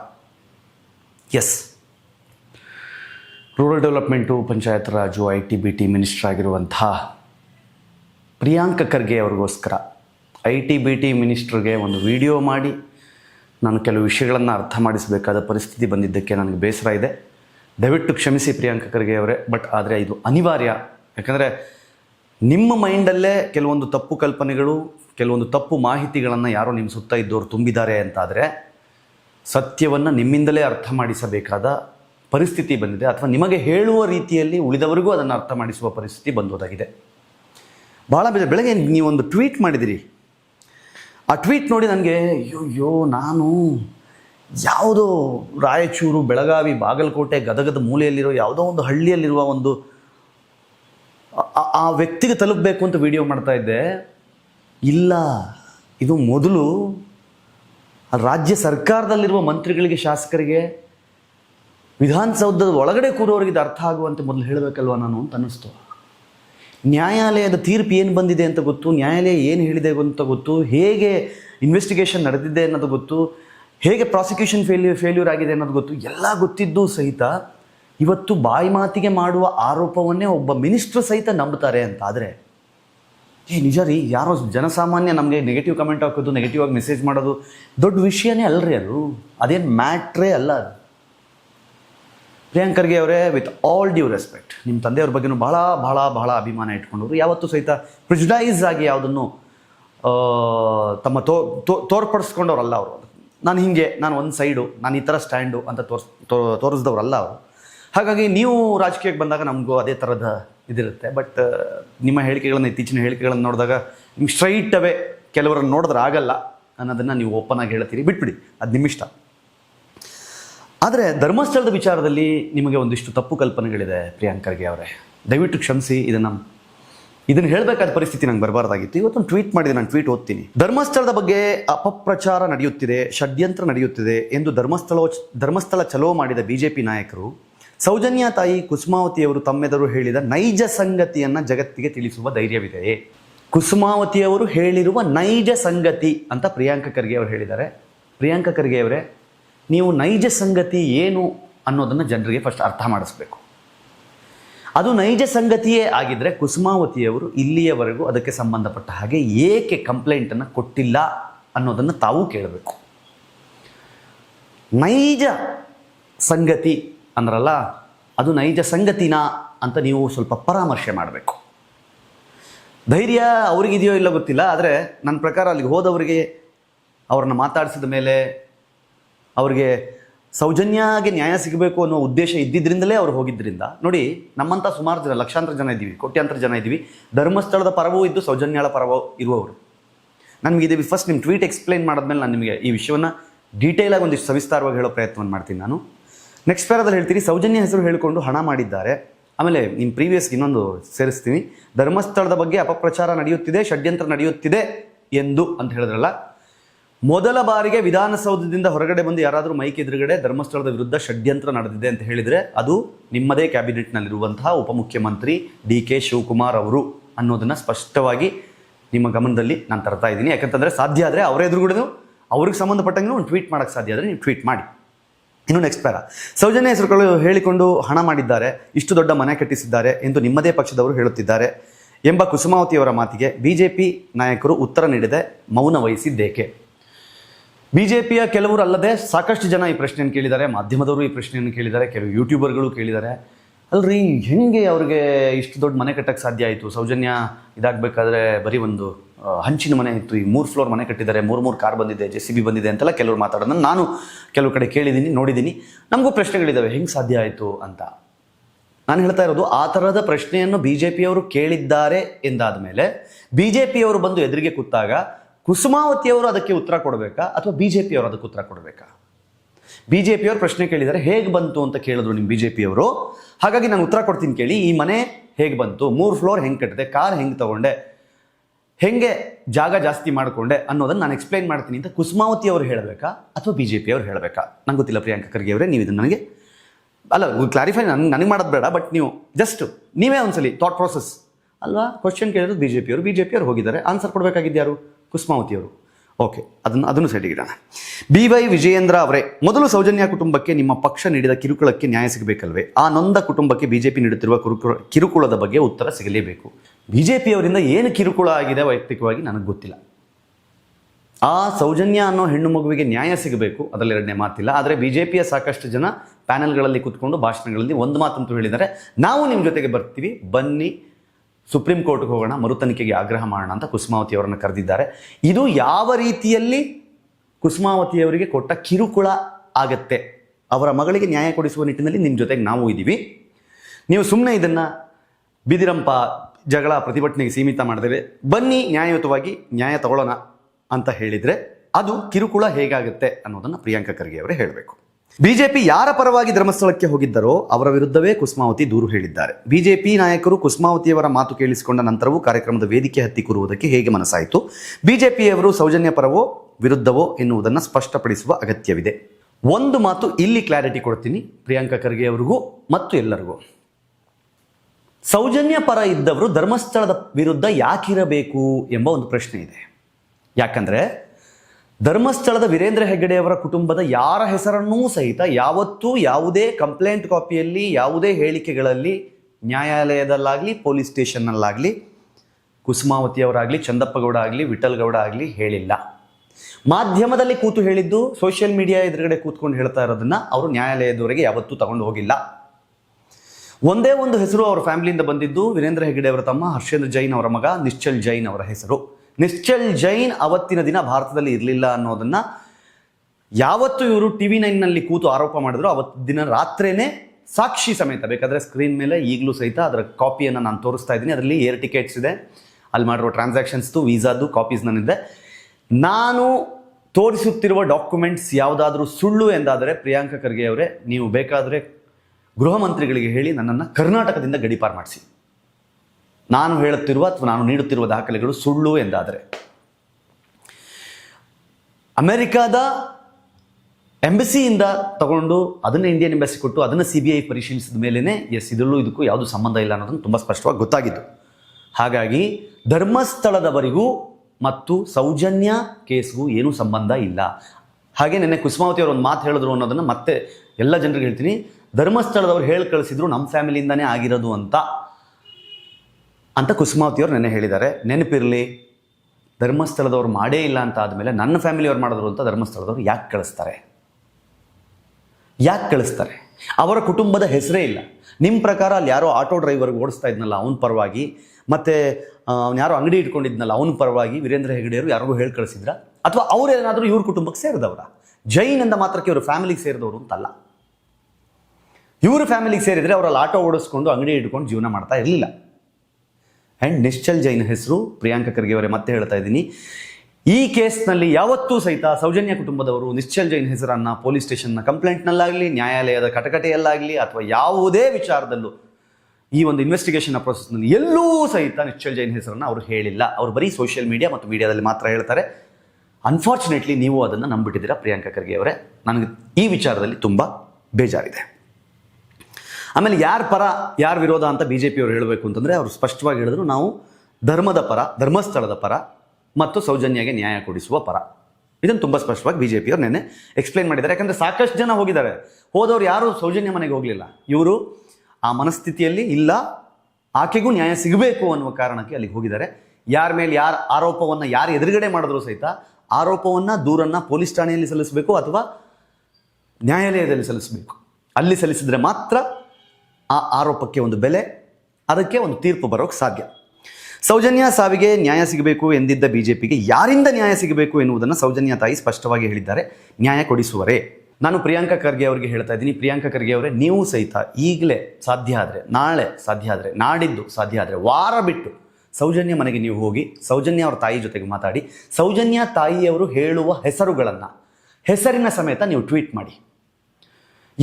Yes rural development panchayat Raj I T B T minister ಆಗಿರುವಂತಹ ಪ್ರಿಯಾಂಕ ಖರ್ಗೆ ಅವ್ರಿಗೋಸ್ಕರ ಐ ಟಿ ಬಿ ಟಿ ಮಿನಿಸ್ಟ್ರಿಗೆ ಒಂದು ವಿಡಿಯೋ ಮಾಡಿ ನಾನು ಕೆಲವು ವಿಷಯಗಳನ್ನು ಅರ್ಥ ಮಾಡಿಸಬೇಕಾದ ಪರಿಸ್ಥಿತಿ ಬಂದಿದ್ದಕ್ಕೆ ನನಗೆ ಬೇಸರ ಇದೆ. ದಯವಿಟ್ಟು ಕ್ಷಮಿಸಿ ಪ್ರಿಯಾಂಕ ಖರ್ಗೆ ಅವರೇ, ಬಟ್ ಆದರೆ ಇದು ಅನಿವಾರ್ಯ. ಯಾಕಂದರೆ ನಿಮ್ಮ ಮೈಂಡಲ್ಲೇ ಕೆಲವೊಂದು ತಪ್ಪು ಕಲ್ಪನೆಗಳು, ಕೆಲವೊಂದು ತಪ್ಪು ಮಾಹಿತಿಗಳನ್ನು ಯಾರೋ ನಿಮ್ಮ ಸುತ್ತ ಇದ್ದವರು ತುಂಬಿದ್ದಾರೆ ಅಂತಾದರೆ ಸತ್ಯವನ್ನು ನಿಮ್ಮಿಂದಲೇ ಅರ್ಥ ಮಾಡಿಸಬೇಕಾದ ಪರಿಸ್ಥಿತಿ ಬಂದಿದೆ. ಅಥವಾ ನಿಮಗೆ ಹೇಳುವ ರೀತಿಯಲ್ಲಿ ಉಳಿದವರಿಗೂ ಅದನ್ನು ಅರ್ಥ ಮಾಡಿಸುವ ಪರಿಸ್ಥಿತಿ ಬಂದೋದಾಗಿದೆ. ಭಾಳ ಬೆಳೆ ಬೆಳಗ್ಗೆ ನೀವೊಂದು ಟ್ವೀಟ್ ಮಾಡಿದಿರಿ. ಆ ಟ್ವೀಟ್ ನೋಡಿ ನನಗೆ, ಅಯ್ಯೋ ನಾನು ಯಾವುದೋ ರಾಯಚೂರು, ಬೆಳಗಾವಿ, ಬಾಗಲಕೋಟೆ ಗದಗದ ಮೂಲೆಯಲ್ಲಿರೋ ಯಾವುದೋ ಒಂದು ಹಳ್ಳಿಯಲ್ಲಿರುವ ಒಂದು ಆ ವ್ಯಕ್ತಿಗೆ ತಲುಪಬೇಕು ಅಂತ ವಿಡಿಯೋ ಮಾಡ್ತಾ ಇದ್ದೆ. ಇಲ್ಲ, ಇದು ಮೊದಲು ರಾಜ್ಯ ಸರ್ಕಾರದಲ್ಲಿರುವ ಮಂತ್ರಿಗಳಿಗೆ, ಶಾಸಕರಿಗೆ, ವಿಧಾನಸೌಧದ ಒಳಗಡೆ ಕೂರೋರಿಗೆ ಇದು ಅರ್ಥ ಆಗುವಂತೆ ಮೊದಲು ಹೇಳಬೇಕಲ್ವ ನಾನು ಅಂತ ಅನ್ನಿಸ್ತು. ನ್ಯಾಯಾಲಯದ ತೀರ್ಪು ಏನು ಬಂದಿದೆ ಅಂತ ಗೊತ್ತು, ನ್ಯಾಯಾಲಯ ಏನು ಹೇಳಿದೆ ಅಂತ ಗೊತ್ತು, ಹೇಗೆ ಇನ್ವೆಸ್ಟಿಗೇಷನ್ ನಡೆದಿದೆ ಅನ್ನೋದು ಗೊತ್ತು, ಹೇಗೆ ಪ್ರಾಸಿಕ್ಯೂಷನ್ ಫೇಲ್ಯೂರ್ ಫೇಲ್ಯೂರ್ ಆಗಿದೆ ಅನ್ನೋದು ಗೊತ್ತು, ಎಲ್ಲ ಗೊತ್ತಿದ್ದು ಸಹಿತ ಇವತ್ತು ಬಾಯಿ ಮಾತಿಗೆ ಮಾಡುವ ಆರೋಪವನ್ನೇ ಒಬ್ಬ ಮಿನಿಸ್ಟ್ರ್ ಸಹಿತ ನಂಬುತ್ತಾರೆ ಅಂತ. ಆದರೆ, ಏ ನಿಜ ರೀ, ಯಾರೋ ಜನಸಾಮಾನ್ಯ ನಮಗೆ ನೆಗೆಟಿವ್ ಕಮೆಂಟ್ ಹಾಕೋದು ನೆಗೆಟಿವ್ ಆಗಿ ಮೆಸೇಜ್ ಮಾಡೋದು, ದೊಡ್ಡ ವಿಷಯನೇ ಅಲ್ಲರಿ ಅದು. ಅದೇನು ಮ್ಯಾಟ್ರೇ ಅಲ್ಲ ಅದು. ಪ್ರಿಯಾಂಕರ್ಗೆ ಅವರೇ ವಿತ್ ಆಲ್ ಡ್ಯೂ ರೆಸ್ಪೆಕ್ಟ್ ನಿಮ್ಮ ತಂದೆಯವ್ರ ಬಗ್ಗೆನೂ ಬಹಳ ಬಹಳ ಬಹಳ ಅಭಿಮಾನ ಇಟ್ಕೊಂಡವರು. ಯಾವತ್ತೂ ಸಹಿತ ಪ್ರಿಜುಡೈಸ್ ಆಗಿ ಯಾವುದನ್ನು ತಮ್ಮ ತೋ, ತೋ- ತೋರ್ಪಡಿಸ್ಕೊಂಡವ್ರಲ್ಲ ಅವರು. ನಾನು ಹೀಗೆ, ನಾನು ಒಂದು ಸೈಡು ನಾನು ಈ ಥರ ಸ್ಟ್ಯಾಂಡು ಅಂತ ತೋರ್ಸ್, ತೋ- ತೋರಿಸ್ದವ್ರಲ್ಲ ಅವರು. ಹಾಗಾಗಿ ನೀವು ರಾಜಕೀಯಕ್ಕೆ ಬಂದಾಗ ನಮಗೂ ಅದೇ ಥರದ ಇದಿರುತ್ತೆ. ಬಟ್ ನಿಮ್ಮ ಹೇಳಿಕೆಗಳನ್ನು, ಇತ್ತೀಚಿನ ಹೇಳಿಕೆಗಳನ್ನು ನೋಡಿದಾಗ ನಿಮ್ಗೆ ಸ್ಟ್ರೈಟ್ ಅವೇ ಕೆಲವರನ್ನು ನೋಡಿದ್ರೆ ಆಗಲ್ಲ ಅನ್ನೋದನ್ನು ನೀವು ಓಪನ್ ಆಗಿ ಹೇಳ್ತೀರಿ. ಬಿಟ್ಬಿಡಿ, ಅದು ನಿಮ್ಮಿಷ್ಟ. ಆದರೆ ಧರ್ಮಸ್ಥಳದ ವಿಚಾರದಲ್ಲಿ ನಿಮಗೆ ಒಂದಿಷ್ಟು ತಪ್ಪು ಕಲ್ಪನೆಗಳಿದೆ ಪ್ರಿಯಾಂಕರ್ಗೆ ಅವರೇ. ದಯವಿಟ್ಟು ಕ್ಷಮಿಸಿ ಇದನ್ನು ಇದನ್ನು ಹೇಳಬೇಕಾದ ಪರಿಸ್ಥಿತಿ ನಂಗೆ ಬರಬಾರ್ದಾಗಿತ್ತು. ಇವತ್ತೊಂದು ಟ್ವೀಟ್ ಮಾಡಿದೆ, ನಾನು ಟ್ವೀಟ್ ಓದ್ತೀನಿ. ಧರ್ಮಸ್ಥಳದ ಬಗ್ಗೆ ಅಪಪ್ರಚಾರ ನಡೆಯುತ್ತಿದೆ, ಷಡ್ಯಂತ್ರ ನಡೆಯುತ್ತಿದೆ ಎಂದು ಧರ್ಮಸ್ಥಳ ಧರ್ಮಸ್ಥಳ ಚಲೋ ಮಾಡಿದ ಬಿಜೆಪಿ ನಾಯಕರು, ಸೌಜನ್ಯ ತಾಯಿ ಕುಸುಮಾವತಿಯವರು ತಮ್ಮೆದರು ಹೇಳಿದ ನೈಜ ಸಂಗತಿಯನ್ನು ಜಗತ್ತಿಗೆ ತಿಳಿಸುವ ಧೈರ್ಯವಿದೆಯೇ ಕುಸುಮಾವತಿಯವರು ಹೇಳಿರುವ ನೈಜ ಸಂಗತಿ ಅಂತ ಪ್ರಿಯಾಂಕ ಖರ್ಗೆ ಅವರು ಹೇಳಿದ್ದಾರೆ. ಪ್ರಿಯಾಂಕ ಖರ್ಗೆ ಅವರೇ ನೀವು ನೈಜ ಸಂಗತಿ ಏನು ಅನ್ನೋದನ್ನು ಜನರಿಗೆ ಫಸ್ಟ್ ಅರ್ಥ ಮಾಡಿಸ್ಬೇಕು. ಅದು ನೈಜ ಸಂಗತಿಯೇ ಆಗಿದ್ದರೆ ಕುಸುಮಾವತಿಯವರು ಇಲ್ಲಿಯವರೆಗೂ ಅದಕ್ಕೆ ಸಂಬಂಧಪಟ್ಟ ಹಾಗೆ ಏಕೆ ಕಂಪ್ಲೇಂಟನ್ನು ಕೊಟ್ಟಿಲ್ಲ ಅನ್ನೋದನ್ನು ತಾವು ಕೇಳಬೇಕು. ನೈಜ ಸಂಗತಿ ಅಂದ್ರಲ್ಲ, ಅದು ನೈಜ ಸಂಗತಿನಾ ಅಂತ ನೀವು ಸ್ವಲ್ಪ ಪರಾಮರ್ಶೆ ಮಾಡಬೇಕು. ಧೈರ್ಯ ಅವರಿಗಿದೆಯೋ ಇಲ್ಲ ಗೊತ್ತಿಲ್ಲ, ಆದರೆ ನನ್ನ ಪ್ರಕಾರ ಅಲ್ಲಿಗೆ ಹೋದವರಿಗೆ ಅವ್ರನ್ನ ಮಾತಾಡಿಸಿದ ಮೇಲೆ ಅವ್ರಿಗೆ ಸೌಜನ್ಯಗೆ ನ್ಯಾಯ ಸಿಗಬೇಕು ಅನ್ನೋ ಉದ್ದೇಶ ಇದ್ದಿದ್ದರಿಂದಲೇ ಅವ್ರು ಹೋಗಿದ್ದರಿಂದ ನೋಡಿ ನಮ್ಮಂಥ ಸುಮಾರು ಜನ, ಲಕ್ಷಾಂತರ ಜನ ಇದ್ದೀವಿ, ಕೋಟ್ಯಾಂತರ ಜನ ಇದ್ದೀವಿ. ಧರ್ಮಸ್ಥಳದ ಪರವೂ ಇದ್ದು ಸೌಜನ್ಯಳ ಪರವೂ ಇರುವವರು. ನನಗೆ ಇದು ಫಸ್ಟ್ ನಿಮ್ಮ ಟ್ವೀಟ್ ಎಕ್ಸ್ಪ್ಲೈನ್ ಮಾಡಿದ್ಮೇಲೆ ನಾನು ನಿಮಗೆ ಈ ವಿಷಯವನ್ನು ಡೀಟೇಲಾಗಿ ಒಂದಿಷ್ಟು ಸವಿಸ್ತಾರವಾಗಿ ಹೇಳೋ ಪ್ರಯತ್ನವನ್ನು ಮಾಡ್ತೀನಿ ನಾನು. ನೆಕ್ಸ್ಟ್ ಪ್ಯಾರದಲ್ಲಿ ಹೇಳ್ತೀನಿ, ಸೌಜನ್ಯ ಹೆಸರು ಹೇಳಿಕೊಂಡು ಹಣ ಮಾಡಿದ್ದಾರೆ. ಆಮೇಲೆ ನಿಮ್ಮ ಪ್ರೀವಿಯಸ್ ಇನ್ನೊಂದು ಸೇರಿಸ್ತೀನಿ. ಧರ್ಮಸ್ಥಳದ ಬಗ್ಗೆ ಅಪಪ್ರಚಾರ ನಡೆಯುತ್ತಿದೆ, ಷಡ್ಯಂತ್ರ ನಡೆಯುತ್ತಿದೆ ಎಂದು ಅಂತ ಹೇಳಿದ್ರಲ್ಲ ಮೊದಲ ಬಾರಿಗೆ ವಿಧಾನಸೌಧದಿಂದ ಹೊರಗಡೆ ಬಂದು ಯಾರಾದರೂ ಮೈಕ್ ಎದುರುಗಡೆ ಧರ್ಮಸ್ಥಳದ ವಿರುದ್ಧ ಷಡ್ಯಂತ್ರ ನಡೆದಿದೆ ಅಂತ ಹೇಳಿದರೆ ಅದು ನಿಮ್ಮದೇ ಕ್ಯಾಬಿನೆಟ್ನಲ್ಲಿರುವಂತಹ ಉಪಮುಖ್ಯಮಂತ್ರಿ ಡಿ ಕೆ ಶಿವಕುಮಾರ್ ಅವರು ಅನ್ನೋದನ್ನು ಸ್ಪಷ್ಟವಾಗಿ ನಿಮ್ಮ ಗಮನದಲ್ಲಿ ನಾನು ತರ್ತಾ ಇದ್ದೀನಿ. ಯಾಕಂತಂದರೆ ಸಾಧ್ಯ ಆದರೆ ಅವರ ಎದುರುಗಡೆನೂ ಅವ್ರಿಗೆ ಸಂಬಂಧಪಟ್ಟಂಗೆ ಒಂದು ಟ್ವೀಟ್ ಮಾಡೋಕ್ಕೆ ಸಾಧ್ಯ ಆದರೆ ನೀವು ಟ್ವೀಟ್ ಮಾಡಿ. ಇನ್ನು ನೆಕ್ಸ್ಟ್ ಪ್ಯಾರ. ಸೌಜನ್ಯ ಹೆಸರುಗಳು ಹೇಳಿಕೊಂಡು ಹಣ ಮಾಡಿದ್ದಾರೆ. ಇಷ್ಟು ದೊಡ್ಡ ಮನೆ ಕಟ್ಟಿಸಿದ್ದಾರೆ ಎಂದು ನಿಮ್ಮದೇ ಪಕ್ಷದವರು ಹೇಳುತ್ತಿದ್ದಾರೆ ಎಂಬ ಕುಸುಮಾವತಿಯವರ ಮಾತಿಗೆ ಬಿಜೆಪಿ ನಾಯಕರು ಉತ್ತರ ನೀಡದೆ ಮೌನ ವಹಿಸಿದ್ದೇಕೆ? ಬಿಜೆಪಿಯ ಕೆಲವರು ಅಲ್ಲದೆ ಸಾಕಷ್ಟು ಜನ ಈ ಪ್ರಶ್ನೆಯನ್ನು ಕೇಳಿದ್ದಾರೆ. ಮಾಧ್ಯಮದವರು ಈ ಪ್ರಶ್ನೆಯನ್ನು ಕೇಳಿದ್ದಾರೆ. ಕೆಲವು ಯೂಟ್ಯೂಬರ್ಗಳು ಕೇಳಿದ್ದಾರೆ. ಅಲ್ರಿ, ಹೆಂಗೆ ಅವ್ರಿಗೆ ಇಷ್ಟು ದೊಡ್ಡ ಮನೆ ಕಟ್ಟಕ್ಕೆ ಸಾಧ್ಯ ಆಯಿತು? ಸೌಜನ್ಯ ಇದಾಗಬೇಕಾದ್ರೆ ಬರೀ ಒಂದು ಹಂಚಿನ ಮನೆ ಇತ್ತು. ಈ ಮೂರು ಫ್ಲೋರ್ ಮನೆ ಕಟ್ಟಿದ್ದಾರೆ. ಮೂರು ಮೂರು ಕಾರ್ ಬಂದಿದೆ, ಜೆ ಸಿ ಬಿ ಬಂದಿದೆ ಅಂತೆಲ್ಲ ಕೆಲವರು ಮಾತಾಡೋದನ್ನು ನಾನು ಕೆಲವು ಕಡೆ ಕೇಳಿದ್ದೀನಿ, ನೋಡಿದ್ದೀನಿ. ನಮಗೂ ಪ್ರಶ್ನೆಗಳಿದ್ದಾವೆ ಹೆಂಗೆ ಸಾಧ್ಯ ಆಯಿತು ಅಂತ. ನಾನು ಹೇಳ್ತಾ ಇರೋದು, ಆ ಥರದ ಪ್ರಶ್ನೆಯನ್ನು ಬಿ ಜೆ ಪಿಯವರು ಕೇಳಿದ್ದಾರೆ ಎಂದಾದ ಮೇಲೆ ಬಿ ಜೆ ಪಿಯವರು ಬಂದು ಎದುರಿಗೆ ಕೂತಾಗ ಕುಸುಮಾವತಿಯವರು ಅದಕ್ಕೆ ಉತ್ತರ ಕೊಡಬೇಕಾ? ಅಥವಾ ಬಿ ಜೆ ಪಿಯವರು ಅದಕ್ಕೆ ಉತ್ತರ ಕೊಡಬೇಕಾ? ಬಿ ಜೆ ಪಿಯವರು ಪ್ರಶ್ನೆ ಕೇಳಿದರೆ ಹೇಗೆ ಬಂತು ಅಂತ ಕೇಳಿದ್ರು ನಿಮ್ಮ ಬಿ ಜೆ ಪಿಯವರು ಹಾಗಾಗಿ ನಾನು ಉತ್ತರ ಕೊಡ್ತೀನಿ ಕೇಳಿ, ಈ ಮನೆ ಹೇಗೆ ಬಂತು? ಮೂರು ಫ್ಲೋರ್ ಹೆಂಗೆ ಕಟ್ಟಿದೆ? ಕಾರ್ ಹೆಂಗೆ ತಗೊಂಡೆ? ಹೆಂಗೆ ಜಾಗ ಜಾಸ್ತಿ ಮಾಡಿಕೊಂಡೆ? ಅನ್ನೋದನ್ನು ನಾನು ಎಕ್ಸ್ಪ್ಲೈನ್ ಮಾಡ್ತೀನಿ ಅಂತ ಕುಸುಮಾವತಿ ಅವರು ಹೇಳಬೇಕಾ? ಅಥವಾ ಬಿ ಜೆ ಪಿ ಅವರು ಹೇಳಬೇಕಾ? ನಂಗೆ ಗೊತ್ತಿಲ್ಲ ಪ್ರಿಯಾಂಕ ಖರ್ಗೆ ಅವರೇ, ನೀವು ಇದನ್ನು ನನಗೆ ಅಲ್ಲ ಕ್ಲಾರಿಫೈ ನನಗೆ ನನಗೆ ಮಾಡೋದು ಬೇಡ ಬಟ್ ನೀವು ಜಸ್ಟ್ ನೀವೇ ಒಂದ್ಸಲಿ ಥಾಟ್ ಪ್ರೋಸೆಸ್ ಅಲ್ವಾ? ಕ್ವಶನ್ ಕೇಳಿದ್ರು ಬಿ ಜೆ ಪಿಯವರು ಬಿ ಜೆ ಪಿಯವರು ಹೋಗಿದ್ದಾರೆ. ಆನ್ಸರ್ ಕೊಡಬೇಕಾಗಿದ್ದು ಯಾರು? ಕುಸುಮಾವತಿ ಅವರು ಓಕೆ ಅದನ್ನು ಅದನ್ನು ಸೈಡಿಗಿಡೋಣ ಬಿ ವೈ ವಿಜಯೇಂದ್ರ ಅವರೇ, ಮೊದಲು ಸೌಜನ್ಯ ಕುಟುಂಬಕ್ಕೆ ನಿಮ್ಮ ಪಕ್ಷ ನೀಡಿದ ಕಿರುಕುಳಕ್ಕೆ ನ್ಯಾಯ ಸಿಗಬೇಕಲ್ವೇ? ಆ ನೊಂದ ಕುಟುಂಬಕ್ಕೆ ಬಿಜೆಪಿ ನೀಡುತ್ತಿರುವ ಕಿರುಕುಳ, ಕಿರುಕುಳದ ಬಗ್ಗೆ ಉತ್ತರ ಸಿಗಲೇಬೇಕು. ಬಿಜೆಪಿಯವರಿಂದ ಏನು ಕಿರುಕುಳ ಆಗಿದೆ ವೈಯಕ್ತಿಕವಾಗಿ ನನಗೆ ಗೊತ್ತಿಲ್ಲ. ಆ ಸೌಜನ್ಯ ಅನ್ನೋ ಹೆಣ್ಣು ಮಗುವಿಗೆ ನ್ಯಾಯ ಸಿಗಬೇಕು, ಅದರಲ್ಲಿ ಎರಡನೇ ಮಾತಿಲ್ಲ. ಆದರೆ ಬಿ ಜೆ ಪಿಯ ಸಾಕಷ್ಟು ಜನ ಪ್ಯಾನೆಲ್ಗಳಲ್ಲಿ ಕೂತ್ಕೊಂಡು ಭಾಷಣಗಳಲ್ಲಿ ಒಂದು ಮಾತಂತೂ ಹೇಳಿದ್ದಾರೆ. ನಾವು ನಿಮ್ಮ ಜೊತೆಗೆ ಬರ್ತೀವಿ, ಬನ್ನಿ ಸುಪ್ರೀಂ ಕೋರ್ಟ್ಗೆ ಹೋಗೋಣ ಮರು ತನಿಖೆಗೆ ಆಗ್ರಹ ಮಾಡೋಣ ಅಂತ ಕುಸುಮಾವತಿ ಅವರನ್ನು ಕರೆದಿದ್ದಾರೆ. ಇದು ಯಾವ ರೀತಿಯಲ್ಲಿ ಕುಸುಮಾವತಿಯವರಿಗೆ ಕೊಟ್ಟ ಕಿರುಕುಳ ಆಗತ್ತೆ? ಅವರ ಮಗಳಿಗೆ ನ್ಯಾಯ ಕೊಡಿಸುವ ನಿಟ್ಟಿನಲ್ಲಿ ನಿಮ್ಮ ಜೊತೆಗೆ ನಾವು ಇದ್ದೀವಿ ನೀವು ಸುಮ್ಮನೆ ಇದನ್ನು ಬಿದಿರಂಪ ಜಗಳ ಪ್ರತಿಭಟನೆಗೆ ಸೀಮಿತ ಮಾಡಿದರೆ, ಬನ್ನಿ ನ್ಯಾಯಯುತವಾಗಿ ನ್ಯಾಯ ತಗೊಳ್ಳೋಣ ಅಂತ ಹೇಳಿದರೆ ಅದು ಕಿರುಕುಳ ಹೇಗಾಗುತ್ತೆ ಅನ್ನೋದನ್ನು ಪ್ರಿಯಾಂಕ ಖರ್ಗೆ ಅವರೇ ಹೇಳಬೇಕು. ಬಿಜೆಪಿ ಯಾರ ಪರವಾಗಿ ಧರ್ಮಸ್ಥಳಕ್ಕೆ ಹೋಗಿದ್ದರೋ ಅವರ ವಿರುದ್ಧವೇ ಕುಸುಮಾವತಿ ದೂರು ಹೇಳಿದ್ದಾರೆ. ಬಿಜೆಪಿ ನಾಯಕರು ಕುಸುಮಾವತಿಯವರ ಮಾತು ಕೇಳಿಸಿಕೊಂಡ ನಂತರವೂ ಕಾರ್ಯಕ್ರಮದ ವೇದಿಕೆ ಹತ್ತಿ ಕೂರುವುದಕ್ಕೆ ಹೇಗೆ ಮನಸ್ಸಾಯಿತು? ಬಿಜೆಪಿಯವರು ಸೌಜನ್ಯ ಪರವೋ ವಿರುದ್ಧವೋ ಎನ್ನುವುದನ್ನು ಸ್ಪಷ್ಟಪಡಿಸುವ ಅಗತ್ಯವಿದೆ. ಒಂದು ಮಾತು ಇಲ್ಲಿ ಕ್ಲಾರಿಟಿ ಕೊಡ್ತೀನಿ ಪ್ರಿಯಾಂಕಾ ಖರ್ಗೆ ಅವರಿಗೂ ಮತ್ತು ಎಲ್ಲರಿಗೂ. ಸೌಜನ್ಯ ಪರ ಇದ್ದವರು ಧರ್ಮಸ್ಥಳದ ವಿರುದ್ಧ ಯಾಕಿರಬೇಕು ಎಂಬ ಒಂದು ಪ್ರಶ್ನೆ ಇದೆ. ಯಾಕಂದ್ರೆ ಧರ್ಮಸ್ಥಳದ ವೀರೇಂದ್ರ ಹೆಗ್ಗಡೆಯವರ ಕುಟುಂಬದ ಯಾರ ಹೆಸರನ್ನೂ ಸಹಿತ ಯಾವತ್ತೂ ಯಾವುದೇ ಕಂಪ್ಲೇಂಟ್ ಕಾಪಿಯಲ್ಲಿ, ಯಾವುದೇ ಹೇಳಿಕೆಗಳಲ್ಲಿ, ನ್ಯಾಯಾಲಯದಲ್ಲಾಗಲಿ, ಪೊಲೀಸ್ ಸ್ಟೇಷನ್ನಲ್ಲಾಗಲಿ ಕುಸುಮಾವತಿಯವರಾಗಲಿ ಚಂದಪ್ಪಗೌಡ ಆಗಲಿ, ವಿಠಲ್ಗೌಡ ಆಗಲಿ ಹೇಳಿಲ್ಲ. ಮಾಧ್ಯಮದಲ್ಲಿ ಕೂತು ಹೇಳಿದ್ದು, ಸೋಷಿಯಲ್ ಮೀಡಿಯಾ ಎದುರುಗಡೆ ಕೂತ್ಕೊಂಡು ಹೇಳ್ತಾ ಇರೋದನ್ನ ಅವರು ನ್ಯಾಯಾಲಯದವರೆಗೆ ಯಾವತ್ತೂ ತಗೊಂಡು ಹೋಗಿಲ್ಲ. ಒಂದೇ ಒಂದು ಹೆಸರು ಅವರ ಫ್ಯಾಮಿಲಿಯಿಂದ ಬಂದಿದ್ದು, ವೀರೇಂದ್ರ ಹೆಗ್ಗಡೆ ಅವರ ತಮ್ಮ ಹರ್ಷೇಂದ್ರ ಜೈನ್ ಅವರ ಮಗ, ನಿಶ್ಚಲ್ ಜೈನ್ ಅವರ ಹೆಸರು. ನಿಶ್ಚಲ್ ಜೈನ್ ಅವತ್ತಿನ ದಿನ ಭಾರತದಲ್ಲಿ ಇರಲಿಲ್ಲ ಅನ್ನೋದನ್ನ ಯಾವತ್ತು ಇವರು ಟಿ ವಿ ನೈನ್ನಲ್ಲಿ ಕೂತು ಆರೋಪ ಮಾಡಿದ್ರು ಅವತ್ತು ದಿನ ರಾತ್ರಿಯೇ ಸಾಕ್ಷಿ ಸಮೇತ, ಬೇಕಾದರೆ ಸ್ಕ್ರೀನ್ ಮೇಲೆ ಈಗಲೂ ಸಹಿತ ಅದರ ಕಾಪಿಯನ್ನು ನಾನು ತೋರಿಸ್ತಾ ಇದ್ದೀನಿ. ಅದರಲ್ಲಿ ಏರ್ ಟಿಕೆಟ್ಸ್ ಇದೆ, ಅಲ್ಲಿ ಮಾಡಿರೋ ಟ್ರಾನ್ಸಾಕ್ಷನ್ಸ್ದು ವೀಸಾದು ಕಾಪೀಸ್ ನನ್ನಿದೆ. ನಾನು ತೋರಿಸುತ್ತಿರುವ ಡಾಕ್ಯುಮೆಂಟ್ಸ್ ಯಾವುದಾದ್ರೂ ಸುಳ್ಳು ಎಂದಾದರೆ ಪ್ರಿಯಾಂಕ ಖರ್ಗೆ ಅವರೇ, ನೀವು ಬೇಕಾದರೆ ಗೃಹ ಮಂತ್ರಿಗಳಿಗೆ ಹೇಳಿ ನನ್ನನ್ನು ಕರ್ನಾಟಕದಿಂದ ಗಡಿಪಾರು ಮಾಡಿಸಿ. ನಾನು ಹೇಳುತ್ತಿರುವ ಅಥವಾ ನಾನು ನೀಡುತ್ತಿರುವ ದಾಖಲೆಗಳು ಸುಳ್ಳು ಎಂದಾದರೆ. ಅಮೆರಿಕಾದ ಎಂಬಸಿಯಿಂದ ತಗೊಂಡು ಅದನ್ನು ಇಂಡಿಯನ್ ಎಂಬಸಿ ಕೊಟ್ಟು ಅದನ್ನು ಸಿ ಬಿ ಐ ಪರಿಶೀಲಿಸಿದ ಮೇಲೇ ಎಸ್, ಇದರಲ್ಲೂ ಇದಕ್ಕೂ ಯಾವುದೂ ಸಂಬಂಧ ಇಲ್ಲ ಅನ್ನೋದನ್ನು ತುಂಬ ಸ್ಪಷ್ಟವಾಗಿ ಗೊತ್ತಾಗಿದ್ದು. ಹಾಗಾಗಿ ಧರ್ಮಸ್ಥಳದವರಿಗೂ ಮತ್ತು ಸೌಜನ್ಯ ಕೇಸ್ಗೂ ಏನೂ ಸಂಬಂಧ ಇಲ್ಲ. ಹಾಗೆ ನಿನ್ನೆ ಕುಸುಮಾವತಿ ಅವರು ಒಂದು ಮಾತು ಹೇಳಿದ್ರು ಅನ್ನೋದನ್ನು ಮತ್ತೆ ಎಲ್ಲ ಜನರಿಗೆ ಹೇಳ್ತೀನಿ. ಧರ್ಮಸ್ಥಳದವರು ಹೇಳಿ ಕಳಿಸಿದ್ರು ನಮ್ಮ ಫ್ಯಾಮಿಲಿಯಿಂದನೇ ಆಗಿರೋದು ಅಂತ. ಅಂತ ಕುಸುಮಾವತಿಯವರು ನೆನೆ ಹೇಳಿದ್ದಾರೆ. ನೆನಪಿರಲಿ, ಧರ್ಮಸ್ಥಳದವ್ರು ಮಾಡೇ ಇಲ್ಲ ಅಂತ ಆದಮೇಲೆ ನನ್ನ ಫ್ಯಾಮಿಲಿಯವ್ರು ಮಾಡಿದ್ರು ಅಂತ ಧರ್ಮಸ್ಥಳದವ್ರು ಯಾಕೆ ಕಳಿಸ್ತಾರೆ? ಯಾಕೆ ಕಳಿಸ್ತಾರೆ? ಅವರ ಕುಟುಂಬದ ಹೆಸರೇ ಇಲ್ಲ. ನಿಮ್ಮ ಪ್ರಕಾರ ಅಲ್ಲಿ ಯಾರೋ ಆಟೋ ಡ್ರೈವರ್ಗೆ ಓಡಿಸ್ತಾ ಇದ್ನಲ್ಲ ಅವನ ಪರವಾಗಿ, ಮತ್ತು ಅವ್ನು ಯಾರೋ ಅಂಗಡಿ ಇಟ್ಕೊಂಡಿದ್ನಲ್ಲ ಅವನ ಪರವಾಗಿ ವೀರೇಂದ್ರ ಹೆಗಡೆಯವರು ಯಾರಿಗೂ ಹೇಳಿ ಕಳಿಸಿದ್ರ? ಅಥವಾ ಅವರೇನಾದರೂ ಇವ್ರ ಕುಟುಂಬಕ್ಕೆ ಸೇರಿದವರ? ಜೈನ್ ಎಂದ ಮಾತ್ರಕ್ಕೆ ಇವರು ಫ್ಯಾಮಿಲಿಗೆ ಸೇರಿದವರು ಅಂತಲ್ಲ. ಇವರು ಫ್ಯಾಮಿಲಿಗೆ ಸೇರಿದರೆ ಅವರಲ್ಲಿ ಆಟೋ ಓಡಿಸ್ಕೊಂಡು ಅಂಗಡಿ ಇಟ್ಕೊಂಡು ಜೀವನ ಮಾಡ್ತಾ ಇರಲಿಲ್ಲ. ಆ್ಯಂಡ್ ನಿಶ್ಚಲ್ ಜೈನ್ ಹೆಸರು ಪ್ರಿಯಾಂಕ ಖರ್ಗೆ ಅವರೇ ಮತ್ತೆ ಹೇಳ್ತಾ ಇದ್ದೀನಿ. ಈ ಕೇಸ್ನಲ್ಲಿ ಯಾವತ್ತೂ ಸಹಿತ ಸೌಜನ್ಯ ಕುಟುಂಬದವರು ನಿಶ್ಚಲ್ ಜೈನ್ ಹೆಸರನ್ನು ಪೊಲೀಸ್ ಸ್ಟೇಷನ್ನ ಕಂಪ್ಲೇಂಟ್ನಲ್ಲಾಗಲಿ, ನ್ಯಾಯಾಲಯದ ಕಟಕಟೆಯಲ್ಲಾಗಲಿ ಅಥವಾ ಯಾವುದೇ ವಿಚಾರದಲ್ಲೂ ಈ ಒಂದು ಇನ್ವೆಸ್ಟಿಗೇಷನ್ ಪ್ರೊಸೆಸ್ನಲ್ಲಿ ಎಲ್ಲೂ ಸಹಿತ ನಿಶ್ಚಲ್ ಜೈನ್ ಹೆಸರನ್ನು ಅವರು ಹೇಳಿಲ್ಲ. ಅವರು ಬರೀ ಸೋಷಿಯಲ್ ಮೀಡಿಯಾ ಮತ್ತು ಮೀಡಿಯಾದಲ್ಲಿ ಮಾತ್ರ ಹೇಳ್ತಾರೆ. ಅನ್ಫಾರ್ಚುನೇಟ್ಲಿ ನೀವು ಅದನ್ನು ನಂಬಿಟ್ಟಿದ್ದೀರಾ ಪ್ರಿಯಾಂಕಾ ಖರ್ಗೆ ಅವರೇ. ನನಗೆ ಈ ವಿಚಾರದಲ್ಲಿ ತುಂಬ ಬೇಜಾರಿದೆ. ಆಮೇಲೆ ಯಾರ ಪರ, ಯಾರ ವಿರೋಧ ಅಂತ ಬಿ ಜೆ ಪಿಯವರು ಹೇಳಬೇಕು ಅಂತಂದರೆ ಅವರು ಸ್ಪಷ್ಟವಾಗಿ ಹೇಳಿದ್ರು ನಾವು ಧರ್ಮದ ಪರ, ಧರ್ಮಸ್ಥಳದ ಪರ ಮತ್ತು ಸೌಜನ್ಯಗೆ ನ್ಯಾಯ ಕೊಡಿಸುವ ಪರ. ಇದನ್ನು ತುಂಬ ಸ್ಪಷ್ಟವಾಗಿ ಬಿ ಜೆ ಪಿಯವರು ನೆನ್ನೆ ಎಕ್ಸ್ಪ್ಲೈನ್ ಮಾಡಿದ್ದಾರೆ. ಯಾಕಂದರೆ ಸಾಕಷ್ಟು ಜನ ಹೋಗಿದ್ದಾರೆ. ಹೋದವ್ರು ಯಾರು ಸೌಜನ್ಯ ಮನೆಗೆ ಹೋಗಲಿಲ್ಲ. ಇವರು ಆ ಮನಸ್ಥಿತಿಯಲ್ಲಿ ಇಲ್ಲ, ಆಕೆಗೂ ನ್ಯಾಯ ಸಿಗಬೇಕು ಅನ್ನುವ ಕಾರಣಕ್ಕೆ ಅಲ್ಲಿಗೆ ಹೋಗಿದ್ದಾರೆ. ಯಾರ ಮೇಲೆ ಯಾರ ಆರೋಪವನ್ನು ಯಾರು ಎದುರುಗಡೆ ಮಾಡಿದ್ರು ಸಹಿತ ಆರೋಪವನ್ನು ದೂರನ್ನು ಪೊಲೀಸ್ ಠಾಣೆಯಲ್ಲಿ ಸಲ್ಲಿಸಬೇಕು ಅಥವಾ ನ್ಯಾಯಾಲಯದಲ್ಲಿ ಸಲ್ಲಿಸಬೇಕು. ಅಲ್ಲಿ ಸಲ್ಲಿಸಿದ್ರೆ ಮಾತ್ರ ಆ ಆರೋಪಕ್ಕೆ ಒಂದು ಬೆಲೆ, ಅದಕ್ಕೆ ಒಂದು ತೀರ್ಪು ಬರೋಕ್ಕೆ ಸಾಧ್ಯ. ಸೌಜನ್ಯ ಸಾವಿಗೆ ನ್ಯಾಯ ಸಿಗಬೇಕು ಎಂದಿದ್ದ ಬಿಜೆಪಿಗೆ ಯಾರಿಂದ ನ್ಯಾಯ ಸಿಗಬೇಕು ಎನ್ನುವುದನ್ನು ಸೌಜನ್ಯ ತಾಯಿ ಸ್ಪಷ್ಟವಾಗಿ ಹೇಳಿದ್ದಾರೆ. ನ್ಯಾಯ ಕೊಡಿಸುವರೇ. ನಾನು ಪ್ರಿಯಾಂಕಾ ಖರ್ಗೆ ಅವರಿಗೆ ಹೇಳ್ತಾ ಇದ್ದೀನಿ. ಪ್ರಿಯಾಂಕಾ ಖರ್ಗೆ ಅವರೇ, ನೀವು ಸಹಿತ ಈಗಲೇ ಸಾಧ್ಯ ಆದರೆ, ನಾಳೆ ಸಾಧ್ಯ ಆದರೆ, ನಾಡಿದ್ದು ಸಾಧ್ಯ ಆದರೆ, ವಾರ ಬಿಟ್ಟು ಸೌಜನ್ಯ ಮನೆಗೆ ನೀವು ಹೋಗಿ, ಸೌಜನ್ಯ ಅವರ ತಾಯಿ ಜೊತೆಗೆ ಮಾತಾಡಿ, ಸೌಜನ್ಯ ತಾಯಿಯವರು ಹೇಳುವ ಹೆಸರುಗಳನ್ನು, ಹೆಸರಿನ ಸಮೇತ ನೀವು ಟ್ವೀಟ್ ಮಾಡಿ.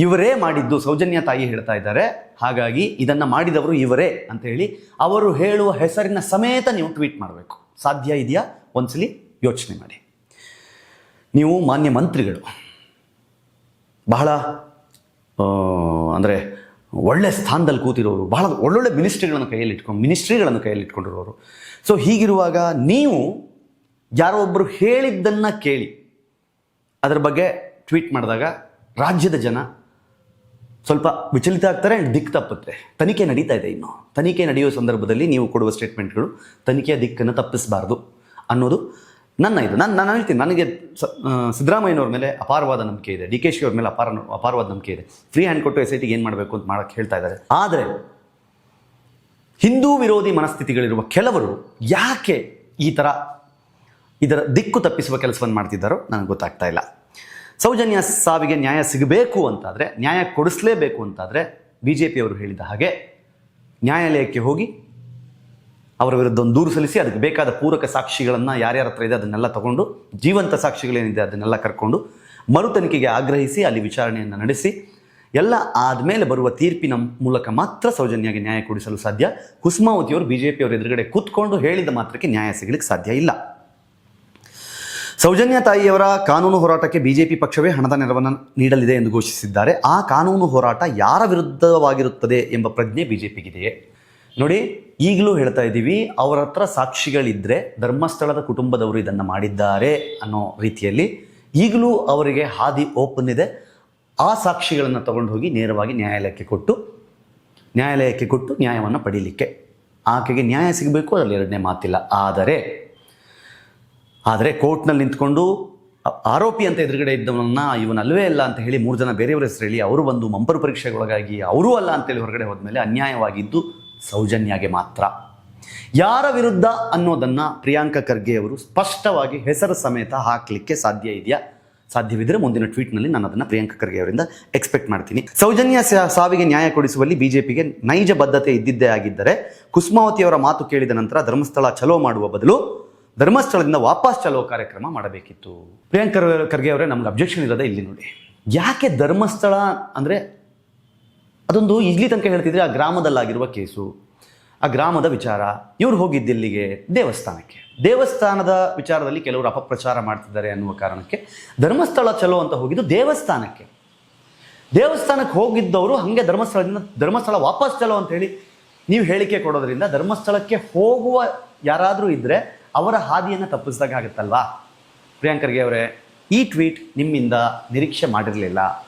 ಇವರೇ ಮಾಡಿದ್ದು ಸೌಜನ್ಯ ತಾಯಿ ಹೇಳ್ತಾ ಇದ್ದಾರೆ. ಹಾಗಾಗಿ ಇದನ್ನು ಮಾಡಿದವರು ಇವರೇ ಅಂತ ಹೇಳಿ ಅವರು ಹೇಳುವ ಹೆಸರಿನ ಸಮೇತ ನೀವು ಟ್ವೀಟ್ ಮಾಡಬೇಕು. ಸಾಧ್ಯ ಇದೆಯಾ? ಒಂದ್ಸಲಿ ಯೋಚನೆ ಮಾಡಿ. ನೀವು ಮಾನ್ಯ ಮಂತ್ರಿಗಳು. ಬಹಳ ಅಂದರೆ ಒಳ್ಳೆ ಸ್ಥಾನದಲ್ಲಿ ಕೂತಿರೋರು, ಬಹಳ ಒಳ್ಳೊಳ್ಳೆ ಮಿನಿಸ್ಟ್ರಿಗಳನ್ನು ಕೈಯಲ್ಲಿ ಇಟ್ಕೊಂಡು ಮಿನಿಸ್ಟ್ರಿಗಳನ್ನು ಕೈಯಲ್ಲಿ ಇಟ್ಕೊಂಡಿರೋರು. ಸೊ ಹೀಗಿರುವಾಗ ನೀವು ಯಾರೋ ಒಬ್ಬರು ಹೇಳಿದ್ದನ್ನು ಕೇಳಿ, ಅದರ ಬಗ್ಗೆ ಟ್ವೀಟ್ ಮಾಡಿದಾಗ ರಾಜ್ಯದ ಜನ ಸ್ವಲ್ಪ ವಿಚಲಿತ ಆಗ್ತಾರೆ ಆ್ಯಂಡ್ ದಿಕ್ಕು ತಪ್ಪುತ್ತೆ. ತನಿಖೆ ನಡೀತಾ ಇದೆ ಇನ್ನು. ತನಿಖೆ ನಡೆಯುವ ಸಂದರ್ಭದಲ್ಲಿ ನೀವು ಕೊಡುವ ಸ್ಟೇಟ್ಮೆಂಟ್ಗಳು ತನಿಖೆಯ ದಿಕ್ಕನ್ನು ತಪ್ಪಿಸಬಾರ್ದು ಅನ್ನೋದು ನನ್ನ ಇದು. ನಾನು ನಾನು ಹೇಳ್ತೀನಿ, ನನಗೆ ಸಿದ್ದರಾಮಯ್ಯನವ್ರ ಮೇಲೆ ಅಪಾರವಾದ ನಂಬಿಕೆ ಇದೆ. ಡಿ ಕೆ ಶಿ ಅವ್ರ ಮೇಲೆ ಅಪಾರ ಅಪಾರವಾದ ನಂಬಿಕೆ ಇದೆ. ಫ್ರೀ ಹ್ಯಾಂಡ್ ಕೊಟ್ಟು ಎಸ್ ಐ ಟಿಗೆ ಏನು ಮಾಡಬೇಕು ಅಂತ ಮಾಡಕ್ಕೆ ಹೇಳ್ತಾ ಇದ್ದಾರೆ. ಆದರೆ ಹಿಂದೂ ವಿರೋಧಿ ಮನಸ್ಥಿತಿಗಳಿರುವ ಕೆಲವರು ಯಾಕೆ ಈ ಥರ ಇದರ ದಿಕ್ಕು ತಪ್ಪಿಸುವ ಕೆಲಸವನ್ನು ಮಾಡ್ತಿದ್ದಾರೋ ನನಗೆ ಗೊತ್ತಾಗ್ತಾ ಇಲ್ಲ. ಸೌಜನ್ಯ ಸಾವಿಗೆ ನ್ಯಾಯ ಸಿಗಬೇಕು ಅಂತಾದರೆ, ನ್ಯಾಯ ಕೊಡಿಸಲೇಬೇಕು ಅಂತಾದರೆ ಬಿ ಜೆ ಪಿಯವರು ಹೇಳಿದ ಹಾಗೆ ನ್ಯಾಯಾಲಯಕ್ಕೆ ಹೋಗಿ ಅವರ ವಿರುದ್ಧ ಒಂದು ದೂರು ಸಲ್ಲಿಸಿ ಅದಕ್ಕೆ ಬೇಕಾದ ಪೂರಕ ಸಾಕ್ಷಿಗಳನ್ನು ಯಾರ್ಯಾರ ಹತ್ರ ಇದೆ ಅದನ್ನೆಲ್ಲ ತಗೊಂಡು, ಜೀವಂತ ಸಾಕ್ಷಿಗಳೇನಿದೆ ಅದನ್ನೆಲ್ಲ ಕರ್ಕೊಂಡು ಮರು ತನಿಖೆಗೆ ಆಗ್ರಹಿಸಿ ಅಲ್ಲಿ ವಿಚಾರಣೆಯನ್ನು ನಡೆಸಿ, ಎಲ್ಲ ಆದಮೇಲೆ ಬರುವ ತೀರ್ಪಿನ ಮೂಲಕ ಮಾತ್ರ ಸೌಜನ್ಯಗೆ ನ್ಯಾಯ ಕೊಡಿಸಲು ಸಾಧ್ಯ. ಕುಸುಮಾವತಿಯವರು ಬಿ ಜೆ ಪಿಯವರು ಎದುರುಗಡೆ ಕೂತ್ಕೊಂಡು ಹೇಳಿದ ಮಾತ್ರಕ್ಕೆ ನ್ಯಾಯ ಸಿಗಲಿಕ್ಕೆ ಸಾಧ್ಯ ಇಲ್ಲ. ಸೌಜನ್ಯ ತಾಯಿಯವರ ಕಾನೂನು ಹೋರಾಟಕ್ಕೆ ಬಿಜೆಪಿ ಪಕ್ಷವೇ ಹಣದ ನೆರವನ್ನು ನೀಡಲಿದೆ ಎಂದು ಘೋಷಿಸಿದ್ದಾರೆ. ಆ ಕಾನೂನು ಹೋರಾಟ ಯಾರ ವಿರುದ್ಧವಾಗಿರುತ್ತದೆ ಎಂಬ ಪ್ರಜ್ಞೆ ಬಿಜೆಪಿಗಿದೆಯೇ? ನೋಡಿ, ಈಗಲೂ ಹೇಳ್ತಾ ಇದ್ದೀವಿ, ಅವರ ಹತ್ರ ಸಾಕ್ಷಿಗಳಿದ್ದರೆ ಧರ್ಮಸ್ಥಳದ ಕುಟುಂಬದವರು ಇದನ್ನು ಮಾಡಿದ್ದಾರೆ ಅನ್ನೋ ರೀತಿಯಲ್ಲಿ ಈಗಲೂ ಅವರಿಗೆ ಹಾದಿ ಓಪನ್ ಇದೆ. ಆ ಸಾಕ್ಷಿಗಳನ್ನು ತಗೊಂಡು ಹೋಗಿ ನೇರವಾಗಿ ನ್ಯಾಯಾಲಯಕ್ಕೆ ಕೊಟ್ಟು ನ್ಯಾಯಾಲಯಕ್ಕೆ ಕೊಟ್ಟು ನ್ಯಾಯವನ್ನು ಪಡೀಲಿಕ್ಕೆ. ಆಕೆಗೆ ನ್ಯಾಯ ಸಿಗಬೇಕು, ಅದರಲ್ಲಿ ಎರಡನೇ ಮಾತಿಲ್ಲ. ಆದರೆ ಆದರೆ ಕೋರ್ಟ್ನಲ್ಲಿ ನಿಂತ್ಕೊಂಡು ಆರೋಪಿ ಅಂತ ಎದುರುಗಡೆ ಇದ್ದವನನ್ನ ಇವನು ಅಲ್ವೇ ಅಲ್ಲ ಅಂತ ಹೇಳಿ ಮೂರು ಜನ ಬೇರೆಯವರ ಹೆಸರು ಹೇಳಿ ಅವರು ಬಂದು ಮಂಪರು ಪರೀಕ್ಷೆಗೊಳಗಾಗಿ ಅವರೂ ಅಲ್ಲ ಅಂತೇಳಿ ಹೊರಗಡೆ ಹೋದ್ಮೇಲೆ ಅನ್ಯಾಯವಾಗಿದ್ದು ಸೌಜನ್ಯಾಗೆ ಮಾತ್ರ. ಯಾರ ವಿರುದ್ಧ ಅನ್ನೋದನ್ನು ಪ್ರಿಯಾಂಕಾ ಖರ್ಗೆ ಅವರು ಸ್ಪಷ್ಟವಾಗಿ ಹೆಸರು ಸಮೇತ ಹಾಕಲಿಕ್ಕೆ ಸಾಧ್ಯ ಇದೆಯಾ? ಸಾಧ್ಯವಿದ್ದರೆ ಮುಂದಿನ ಟ್ವೀಟ್ನಲ್ಲಿ ನಾನು ಅದನ್ನು ಪ್ರಿಯಾಂಕಾ ಖರ್ಗೆ ಅವರಿಂದ ಎಕ್ಸ್ಪೆಕ್ಟ್ ಮಾಡ್ತೀನಿ. ಸೌಜನ್ಯ ಸಾವಿಗೆ ನ್ಯಾಯ ಕೊಡಿಸುವಲ್ಲಿ ಬಿಜೆಪಿಗೆ ನೈಜ ಬದ್ಧತೆ ಇದ್ದಿದ್ದೇ ಆಗಿದ್ದರೆ ಕುಸುಮಾವತಿಯವರ ಮಾತು ಕೇಳಿದ ನಂತರ ಧರ್ಮಸ್ಥಳ ಚಲೋ ಮಾಡುವ ಬದಲು ಧರ್ಮಸ್ಥಳದಿಂದ ವಾಪಸ್ ಚಲೋ ಕಾರ್ಯಕ್ರಮ ಮಾಡಬೇಕಿತ್ತು. ಪ್ರಿಯಾಂಕರ್ ಖರ್ಗೆ ಅವರೇ, ನಮ್ಗೆ ಅಬ್ಜೆಕ್ಷನ್ ಇರೋದೇ ಇಲ್ಲಿ ನೋಡಿ. ಯಾಕೆ ಧರ್ಮಸ್ಥಳ ಅಂದರೆ ಅದೊಂದು ಇಲ್ಲಿ ತನಕ ಹೇಳ್ತಿದ್ರೆ ಆ ಗ್ರಾಮದಲ್ಲಾಗಿರುವ ಕೇಸು, ಆ ಗ್ರಾಮದ ವಿಚಾರ. ಇವ್ರು ಹೋಗಿದ್ದಿಲ್ಲಿಗೆ ದೇವಸ್ಥಾನಕ್ಕೆ. ದೇವಸ್ಥಾನದ ವಿಚಾರದಲ್ಲಿ ಕೆಲವರು ಅಪಪ್ರಚಾರ ಮಾಡ್ತಿದ್ದಾರೆ ಅನ್ನುವ ಕಾರಣಕ್ಕೆ ಧರ್ಮಸ್ಥಳ ಚಲೋ ಅಂತ ಹೋಗಿದ್ದು ದೇವಸ್ಥಾನಕ್ಕೆ. ದೇವಸ್ಥಾನಕ್ಕೆ ಹೋಗಿದ್ದವರು ಹಾಗೆ ಧರ್ಮಸ್ಥಳದಿಂದ ಧರ್ಮಸ್ಥಳ ವಾಪಸ್ ಚಲೋ ಅಂತ ಹೇಳಿ ನೀವು ಹೇಳಿಕೆ ಕೊಡೋದ್ರಿಂದ ಧರ್ಮಸ್ಥಳಕ್ಕೆ ಹೋಗುವ ಯಾರಾದರೂ ಇದ್ದರೆ ಅವರ ಹಾದಿಯನ್ನು ತಪ್ಪಿಸಿದಾಗ ಆಗುತ್ತಲ್ವಾ? ಪ್ರಿಯಾಂಕರ್ಗೆ ಅವರೇ, ಈ ಟ್ವೀಟ್ ನಿಮ್ಮಿಂದ ನಿರೀಕ್ಷೆ ಮಾಡಿರಲಿಲ್ಲ.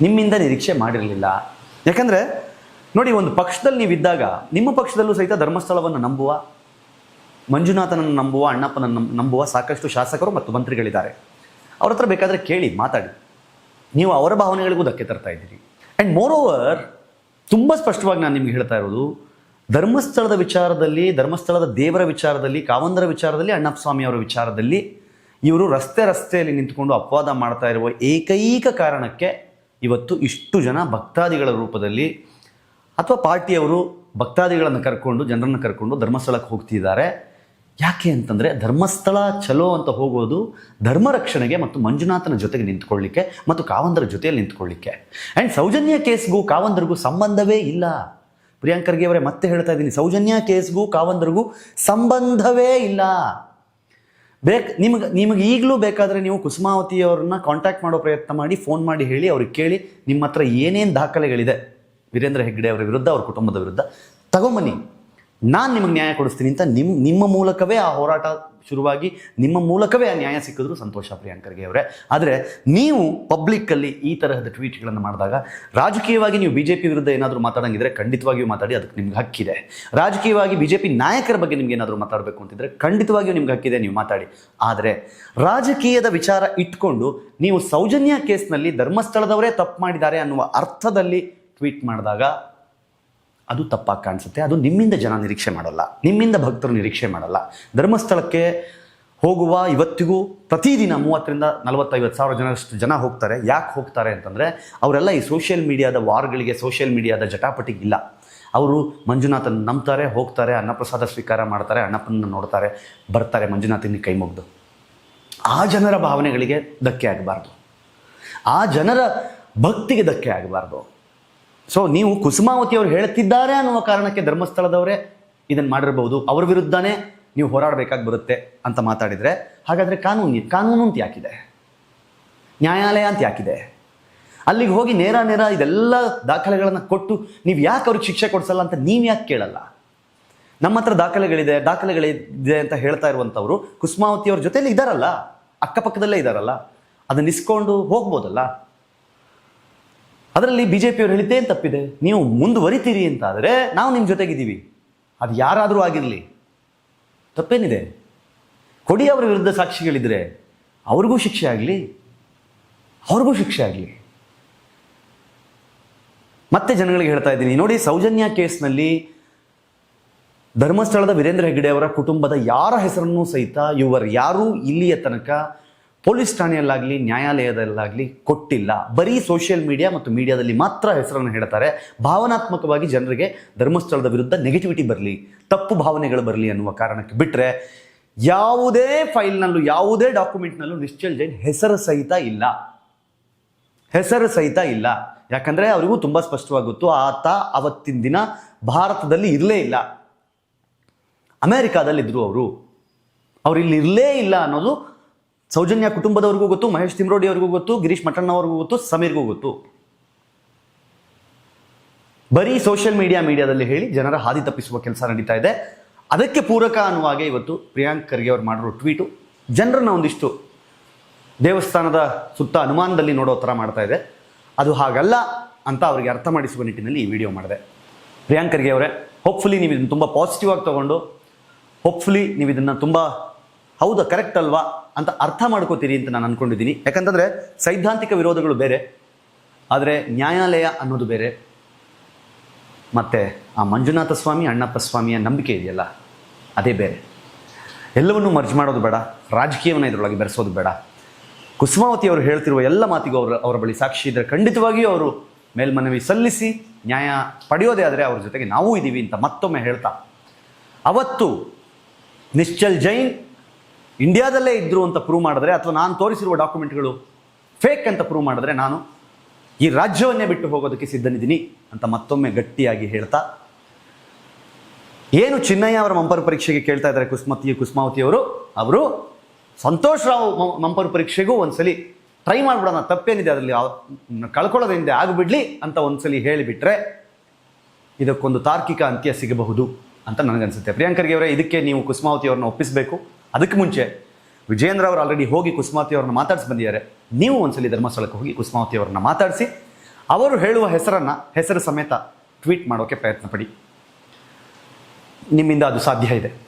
ನಿಮ್ಮಿಂದ ನಿರೀಕ್ಷೆ ಮಾಡಿರಲಿಲ್ಲ. ಯಾಕಂದರೆ, ನೋಡಿ, ಒಂದು ಪಕ್ಷದಲ್ಲಿ ನೀವಿದ್ದಾಗ, ನಿಮ್ಮ ಪಕ್ಷದಲ್ಲೂ ಸಹಿತ ಧರ್ಮಸ್ಥಳವನ್ನು ನಂಬುವ, ಮಂಜುನಾಥನನ್ನು ನಂಬುವ, ಅಣ್ಣಪ್ಪನನ್ನು ನಂಬುವ ಸಾಕಷ್ಟು ಶಾಸಕರು ಮತ್ತು ಮಂತ್ರಿಗಳಿದ್ದಾರೆ. ಅವ್ರ ಹತ್ರ ಬೇಕಾದರೆ ಕೇಳಿ, ಮಾತಾಡಿ. ನೀವು ಅವರ ಭಾವನೆಗಳಿಗೂ ಧಕ್ಕೆ ತರ್ತಾ ಇದ್ದೀರಿ. ಆ್ಯಂಡ್ ಮೋರ್ ಓವರ್ ತುಂಬ ಸ್ಪಷ್ಟವಾಗಿ ನಾನು ನಿಮ್ಗೆ ಹೇಳ್ತಾ ಇರೋದು ಧರ್ಮಸ್ಥಳದ ವಿಚಾರದಲ್ಲಿ, ಧರ್ಮಸ್ಥಳದ ದೇವರ ವಿಚಾರದಲ್ಲಿ, ಕಾವಂದರ ವಿಚಾರದಲ್ಲಿ ಅಣ್ಣಪ್ಪ ಸ್ವಾಮಿ ಅವರ ವಿಚಾರದಲ್ಲಿ ಇವರು ರಸ್ತೆ ರಸ್ತೆಯಲ್ಲಿ ನಿಂತುಕೊಂಡು ಅಪವಾದ ಮಾಡ್ತಾ ಇರುವ ಏಕೈಕ ಕಾರಣಕ್ಕೆ ಇವತ್ತು ಇಷ್ಟು ಜನ ಭಕ್ತಾದಿಗಳ ರೂಪದಲ್ಲಿ ಅಥವಾ ಪಾರ್ಟಿಯವರು ಭಕ್ತಾದಿಗಳನ್ನು ಕರ್ಕೊಂಡು, ಜನರನ್ನು ಕರ್ಕೊಂಡು ಧರ್ಮಸ್ಥಳಕ್ಕೆ ಹೋಗ್ತಿದ್ದಾರೆ. ಯಾಕೆ ಅಂತಂದರೆ ಧರ್ಮಸ್ಥಳ ಚಲೋ ಅಂತ ಹೋಗೋದು ಧರ್ಮ ರಕ್ಷಣೆಗೆ ಮತ್ತು ಮಂಜುನಾಥನ ಜೊತೆಗೆ ನಿಂತ್ಕೊಳ್ಳಿಕ್ಕೆ ಮತ್ತು ಕಾವಂದರ ಜೊತೆಯಲ್ಲಿ ನಿಂತ್ಕೊಳ್ಳಿಕ್ಕೆ. ಆ್ಯಂಡ್ ಸೌಜನ್ಯ ಕೇಸ್ಗೂ ಕಾವಂದರಿಗೂ ಸಂಬಂಧವೇ ಇಲ್ಲ. ಪ್ರಿಯಾಂಕರ್ಗೆ ಅವರೇ ಮತ್ತೆ ಹೇಳ್ತಾ ಇದ್ದೀನಿ, ಸೌಜನ್ಯ ಕೇಸ್ಗೂ ಕಾವಂದರಿಗೂ ಸಂಬಂಧವೇ ಇಲ್ಲ. ಬೇಕ್, ನಿಮಗೆ ನಿಮಗೆ ಈಗಲೂ ಬೇಕಾದರೆ ನೀವು ಕುಸುಮಾವತಿ ಅವ್ರನ್ನ ಕಾಂಟ್ಯಾಕ್ಟ್ ಮಾಡೋ ಪ್ರಯತ್ನ ಮಾಡಿ ಫೋನ್ ಮಾಡಿ ಹೇಳಿ, ಅವ್ರಿಗೆ ಕೇಳಿ, ನಿಮ್ಮ ಹತ್ರ ಏನೇನು ದಾಖಲೆಗಳಿದೆ, ವೀರೇಂದ್ರ ಹೆಗ್ಗಡೆ ಅವರ ವಿರುದ್ಧ, ಅವ್ರ ಕುಟುಂಬದ ವಿರುದ್ಧ, ತಗೊಂಬನ್ನಿ. ನಾನು ನಿಮಗೆ ನ್ಯಾಯ ಕೊಡಿಸ್ತೀನಿ ಅಂತ ನಿಮ್ಮ ನಿಮ್ಮ ಮೂಲಕವೇ ಆ ಹೋರಾಟ ಶುರುವಾಗಿ ನಿಮ್ಮ ಮೂಲಕವೇ ಆ ನ್ಯಾಯ ಸಿಕ್ಕಿದ್ರು ಸಂತೋಷ ಪ್ರಿಯಾಂಕರ್ಗೆ ಅವರೇ. ಆದರೆ ನೀವು ಪಬ್ಲಿಕ್ಕಲ್ಲಿ ಈ ತರಹದ ಟ್ವೀಟ್ಗಳನ್ನು ಮಾಡಿದಾಗ ರಾಜಕೀಯವಾಗಿ ನೀವು ಬಿ ಜೆ ಪಿ ವಿರುದ್ಧ ಏನಾದರೂ ಮಾತಾಡಂಗಿದ್ರೆ ಖಂಡಿತವಾಗಿಯೂ ಮಾತಾಡಿ, ಅದಕ್ಕೆ ನಿಮ್ಗೆ ಹಕ್ಕಿದೆ. ರಾಜಕೀಯವಾಗಿ ಬಿ ಜೆ ಪಿ ನಾಯಕರ ಬಗ್ಗೆ ನಿಮ್ಗೆ ಏನಾದರೂ ಮಾತಾಡಬೇಕು ಅಂತಿದ್ರೆ ಖಂಡಿತವಾಗಿಯೂ ನಿಮ್ಗೆ ಹಕ್ಕಿದೆ, ನೀವು ಮಾತಾಡಿ. ಆದರೆ ರಾಜಕೀಯದ ವಿಚಾರ ಇಟ್ಕೊಂಡು ನೀವು ಸೌಜನ್ಯ ಕೇಸ್ನಲ್ಲಿ ಧರ್ಮಸ್ಥಳದವರೇ ತಪ್ಪು ಮಾಡಿದ್ದಾರೆ ಅನ್ನುವ ಅರ್ಥದಲ್ಲಿ ಟ್ವೀಟ್ ಮಾಡಿದಾಗ ಅದು ತಪ್ಪಾಗಿ ಕಾಣಿಸುತ್ತೆ. ಅದು ನಿಮ್ಮಿಂದ ಜನ ನಿರೀಕ್ಷೆ ಮಾಡಲ್ಲ. ನಿಮ್ಮಿಂದ ಭಕ್ತರು ನಿರೀಕ್ಷೆ ಮಾಡಲ್ಲ. ಧರ್ಮಸ್ಥಳಕ್ಕೆ ಹೋಗುವ ಇವತ್ತಿಗೂ ಪ್ರತಿದಿನ ಮೂವತ್ತರಿಂದ ನಲವತ್ತೈವತ್ತು ಸಾವಿರ ಜನರಷ್ಟು ಜನ ಹೋಗ್ತಾರೆ. ಯಾಕೆ ಹೋಗ್ತಾರೆ ಅಂತಂದರೆ, ಅವರೆಲ್ಲ ಈ ಸೋಷಿಯಲ್ ಮೀಡಿಯಾದ ವಾರ್ಗಳಿಗೆ ಸೋಷಿಯಲ್ ಮೀಡಿಯಾದ ಜಟಾಪಟಿಗೆ ಇಲ್ಲ. ಅವರು ಮಂಜುನಾಥನ ನಂಬ್ತಾರೆ, ಹೋಗ್ತಾರೆ, ಅನ್ನಪ್ರಸಾದ ಸ್ವೀಕಾರ ಮಾಡ್ತಾರೆ ಅಣ್ಣಪ್ಪನ ನೋಡ್ತಾರೆ, ಬರ್ತಾರೆ ಮಂಜುನಾಥನ ಕೈ ಮುಗ್ದು. ಆ ಜನರ ಭಾವನೆಗಳಿಗೆ ಧಕ್ಕೆ ಆಗಬಾರ್ದು. ಆ ಜನರ ಭಕ್ತಿಗೆ ಧಕ್ಕೆ ಆಗಬಾರ್ದು. ಸೊ ನೀವು ಕುಸುಮಾವತಿ ಅವರು ಹೇಳ್ತಿದ್ದಾರೆ ಅನ್ನುವ ಕಾರಣಕ್ಕೆ ಧರ್ಮಸ್ಥಳದವರೇ ಇದನ್ನು ಮಾಡಿರಬಹುದು ಅವ್ರ ವಿರುದ್ಧನೇ ನೀವು ಹೋರಾಡಬೇಕಾಗಿ ಬರುತ್ತೆ ಅಂತ ಮಾತಾಡಿದರೆ, ಹಾಗಾದರೆ ಕಾನೂನು ಕಾನೂನು ಅಂತ ಯಾಕಿದೆ? ನ್ಯಾಯಾಲಯ ಅಂತ ಯಾಕಿದೆ? ಅಲ್ಲಿಗೆ ಹೋಗಿ ನೇರ ನೇರ ಇದೆಲ್ಲ ದಾಖಲೆಗಳನ್ನು ಕೊಟ್ಟು ನೀವು ಯಾಕೆ ಅವ್ರಿಗೆ ಶಿಕ್ಷೆ ಕೊಡಿಸಲ್ಲ ಅಂತ ನೀವು ಯಾಕೆ ಕೇಳಲ್ಲ? ನಮ್ಮ ಹತ್ರ ದಾಖಲೆಗಳಿದೆ ದಾಖಲೆಗಳಿದೆ ಅಂತ ಹೇಳ್ತಾ ಇರುವಂಥವ್ರು ಕುಸುಮಾವತಿ ಅವ್ರ ಜೊತೆಯಲ್ಲಿ ಇದ್ದಾರಲ್ಲ ಅಕ್ಕಪಕ್ಕದಲ್ಲೇ ಇದ್ದಾರಲ್ಲ ಅದನ್ನ ಇಸ್ಕೊಂಡು ಹೋಗ್ಬೋದಲ್ಲ? ಅದರಲ್ಲಿ ಬಿ ಜೆ ಪಿಯವರು ಹೇಳಿದ್ದೇನು ತಪ್ಪಿದೆ? ನೀವು ಮುಂದುವರಿತೀರಿ ಅಂತ ಆದರೆ ನಾವು ನಿಮ್ಮ ಜೊತೆಗಿದ್ದೀವಿ. ಅದು ಯಾರಾದರೂ ಆಗಿರಲಿ. ತಪ್ಪೇನಿದೆ? ಕೊಡಿ ಅವರ ವಿರುದ್ಧ ಸಾಕ್ಷಿಗಳಿದ್ದರೆ ಅವ್ರಿಗೂ ಶಿಕ್ಷೆ ಆಗಲಿ, ಅವ್ರಿಗೂ ಶಿಕ್ಷೆ ಆಗಲಿ. ಮತ್ತೆ ಜನಗಳಿಗೆ ಹೇಳ್ತಾ ಇದ್ದೀನಿ, ನೋಡಿ ಸೌಜನ್ಯ ಕೇಸ್ನಲ್ಲಿ ಧರ್ಮಸ್ಥಳದ ವೀರೇಂದ್ರ ಹೆಗ್ಗಡೆ ಅವರ ಕುಟುಂಬದ ಯಾರ ಹೆಸರನ್ನು ಸಹಿತ ಇವರು ಯಾರೂ ಇಲ್ಲಿಯ ತನಕ ಪೊಲೀಸ್ ಠಾಣೆಯಲ್ಲಾಗಲಿ, ನ್ಯಾಯಾಲಯದಲ್ಲಾಗಲಿ ಕೊಟ್ಟಿಲ್ಲ. ಬರೀ ಸೋಷಿಯಲ್ ಮೀಡಿಯಾ ಮತ್ತು ಮೀಡಿಯಾದಲ್ಲಿ ಮಾತ್ರ ಹೆಸರನ್ನು ಹೇಳ್ತಾರೆ. ಭಾವನಾತ್ಮಕವಾಗಿ ಜನರಿಗೆ ಧರ್ಮಸ್ಥಳದ ವಿರುದ್ಧ ನೆಗೆಟಿವಿಟಿ ಬರಲಿ, ತಪ್ಪು ಭಾವನೆಗಳು ಬರಲಿ ಅನ್ನುವ ಕಾರಣಕ್ಕೆ ಬಿಟ್ಟರೆ ಯಾವುದೇ ಫೈಲ್ನಲ್ಲೂ, ಯಾವುದೇ ಡಾಕ್ಯುಮೆಂಟ್ನಲ್ಲೂ ನಿಶ್ಚಲ್ ಜೈನ್ ಹೆಸರು ಸಹಿತ ಇಲ್ಲ. ಹೆಸರು ಸಹಿತ ಇಲ್ಲ. ಯಾಕಂದರೆ ಅವರಿಗೂ ತುಂಬ ಸ್ಪಷ್ಟವಾಗುತ್ತು ಆತ ಅವತ್ತಿನ ದಿನ ಭಾರತದಲ್ಲಿ ಇರಲೇ ಇಲ್ಲ. ಅಮೆರಿಕಾದಲ್ಲಿದ್ದರು ಅವರು. ಅವ್ರು ಇಲ್ಲಿ ಇರಲೇ ಇಲ್ಲ ಅನ್ನೋದು ಸೌಜನ್ಯ ಕುಟುಂಬದವ್ರಿಗೂ ಗೊತ್ತು, ಮಹೇಶ್ ತಿಮ್ರೋಡಿ ಅವ್ರಿಗೂ ಗೊತ್ತು, ಗಿರೀಶ್ ಮಠಣ್ಣವ್ರಿಗೂ ಗೊತ್ತು, ಸಮೀರ್ಗೂ ಗೊತ್ತು. ಬರೀ ಸೋಷಿಯಲ್ ಮೀಡಿಯಾ ಮೀಡಿಯಾದಲ್ಲಿ ಹೇಳಿ ಜನರ ಹಾದಿ ತಪ್ಪಿಸುವ ಕೆಲಸ ನಡೀತಾ ಇದೆ. ಅದಕ್ಕೆ ಪೂರಕ ಅನ್ನುವಾಗೆ ಇವತ್ತು ಪ್ರಿಯಾಂಕ್ ಖರ್ಗೆ ಅವ್ರು ಮಾಡಿರೋ ಟ್ವೀಟು ಜನರನ್ನ ಒಂದಿಷ್ಟು ದೇವಸ್ಥಾನದ ಸುತ್ತ ಅನುಮಾನದಲ್ಲಿ ನೋಡೋ ಥರ ಮಾಡ್ತಾ ಇದೆ. ಅದು ಹಾಗಲ್ಲ ಅಂತ ಅವರಿಗೆ ಅರ್ಥ ಮಾಡಿಸುವ ನಿಟ್ಟಿನಲ್ಲಿ ಈ ವಿಡಿಯೋ ಮಾಡಿದೆ. ಪ್ರಿಯಾಂಕ್ ಖರ್ಗೆ ಅವರೇ ಹೋಪ್ಫುಲಿ ನೀವು ಇದನ್ನು ತುಂಬ ಪಾಸಿಟಿವ್ ಆಗಿ ತೊಗೊಂಡು ಹೋಪ್ಫುಲಿ ನೀವು ಇದನ್ನು ತುಂಬ ಹೌದಾ ಕರೆಕ್ಟ್ ಅಲ್ವಾ ಅಂತ ಅರ್ಥ ಮಾಡ್ಕೋತೀರಿ ಅಂತ ನಾನು ಅನ್ಕೊಂಡಿದ್ದೀನಿ. ಯಾಕಂತಂದರೆ ಸೈದ್ಧಾಂತಿಕ ವಿರೋಧಗಳು ಬೇರೆ, ಆದರೆ ನ್ಯಾಯಾಲಯ ಅನ್ನೋದು ಬೇರೆ. ಮತ್ತು ಆ ಮಂಜುನಾಥ ಸ್ವಾಮಿ, ಅಣ್ಣಪ್ಪ ಸ್ವಾಮಿಯ ನಂಬಿಕೆ ಇದೆಯಲ್ಲ, ಅದೇ ಬೇರೆ. ಎಲ್ಲವನ್ನೂ ಮರ್ಜ್ ಮಾಡೋದು ಬೇಡ, ರಾಜಕೀಯವನ್ನು ಇದರೊಳಗೆ ಬೆರೆಸೋದು ಬೇಡ. ಕುಸುಮಾವತಿ ಅವರು ಹೇಳ್ತಿರುವ ಎಲ್ಲ ಮಾತಿಗೂ ಅವರು, ಅವರ ಬಳಿ ಸಾಕ್ಷಿ ಇದ್ದರೆ ಖಂಡಿತವಾಗಿಯೂ ಅವರು ಮೇಲ್ಮನವಿ ಸಲ್ಲಿಸಿ ನ್ಯಾಯ ಪಡೆಯೋದೇ ಆದರೆ ಅವ್ರ ಜೊತೆಗೆ ನಾವೂ ಇದ್ದೀವಿ ಅಂತ ಮತ್ತೊಮ್ಮೆ ಹೇಳ್ತಾ. ಅವತ್ತು ನಿಶ್ಚಲ್ ಜೈನ್ ಇಂಡಿಯಾದಲ್ಲೇ ಇದ್ದರು ಅಂತ ಪ್ರೂವ್ ಮಾಡಿದ್ರೆ ಅಥವಾ ನಾನು ತೋರಿಸಿರುವ ಡಾಕ್ಯುಮೆಂಟ್ಗಳು ಫೇಕ್ ಅಂತ ಪ್ರೂವ್ ಮಾಡಿದ್ರೆ ನಾನು ಈ ರಾಜ್ಯವನ್ನೇ ಬಿಟ್ಟು ಹೋಗೋದಕ್ಕೆ ಸಿದ್ಧನಿದ್ದೀನಿ ಅಂತ ಮತ್ತೊಮ್ಮೆ ಗಟ್ಟಿಯಾಗಿ ಹೇಳ್ತಾ, ಏನು ಚಿನ್ನಯ್ಯ ಅವರ ಮಂಪರು ಪರೀಕ್ಷೆಗೆ ಕೇಳ್ತಾ ಇದ್ದಾರೆ ಕುಸ್ಮತಿ, ಕುಸ್ಮಾವತಿ ಅವರು? ಅವರು ಸಂತೋಷ್ ರಾವ್ ಮಂಪರು ಪರೀಕ್ಷೆಗೂ ಒಂದ್ಸಲಿ ಟ್ರೈ ಮಾಡಿಬಿಡೋಣ, ತಪ್ಪೇನಿದೆ ಅದರಲ್ಲಿ ಕಳ್ಕೊಳ್ಳೋದ್ರಿಂದ ಆಗಿಬಿಡ್ಲಿ ಅಂತ ಒಂದ್ಸಲಿ ಹೇಳಿಬಿಟ್ರೆ ಇದಕ್ಕೊಂದು ತಾರ್ಕಿಕ ಅಂತ್ಯ ಸಿಗಬಹುದು ಅಂತ ನನಗನ್ಸುತ್ತೆ. ಪ್ರಿಯಾಂಕರ್ಗೆ ಅವರೇ, ಇದಕ್ಕೆ ನೀವು ಕುಸ್ಮಾವತಿ ಅವ್ರನ್ನ ಒಪ್ಪಿಸಬೇಕು. ಅದಕ್ಕೆ ಮುಂಚೆ ವಿಜೇಂದ್ರ ಅವರು ಆಲ್ರೆಡಿ ಹೋಗಿ ಕುಸುಮಾವತಿ ಅವ್ರನ್ನ ಮಾತಾಡಿಸಿ ಬಂದಿದ್ದಾರೆ. ನೀವು ಒಂದ್ಸಲಿ ಧರ್ಮಸ್ಥಳಕ್ಕೆ ಹೋಗಿ ಕುಸುಮಾವತಿ ಅವ್ರನ್ನ ಮಾತಾಡಿಸಿ. ಅವರು ಹೇಳುವ ಹೆಸರನ್ನು, ಹೆಸರು ಸಮೇತ ಟ್ವೀಟ್ ಮಾಡೋಕ್ಕೆ ಪ್ರಯತ್ನ ಪಡಿ. ನಿಮ್ಮಿಂದ ಅದು ಸಾಧ್ಯ ಇದೆ.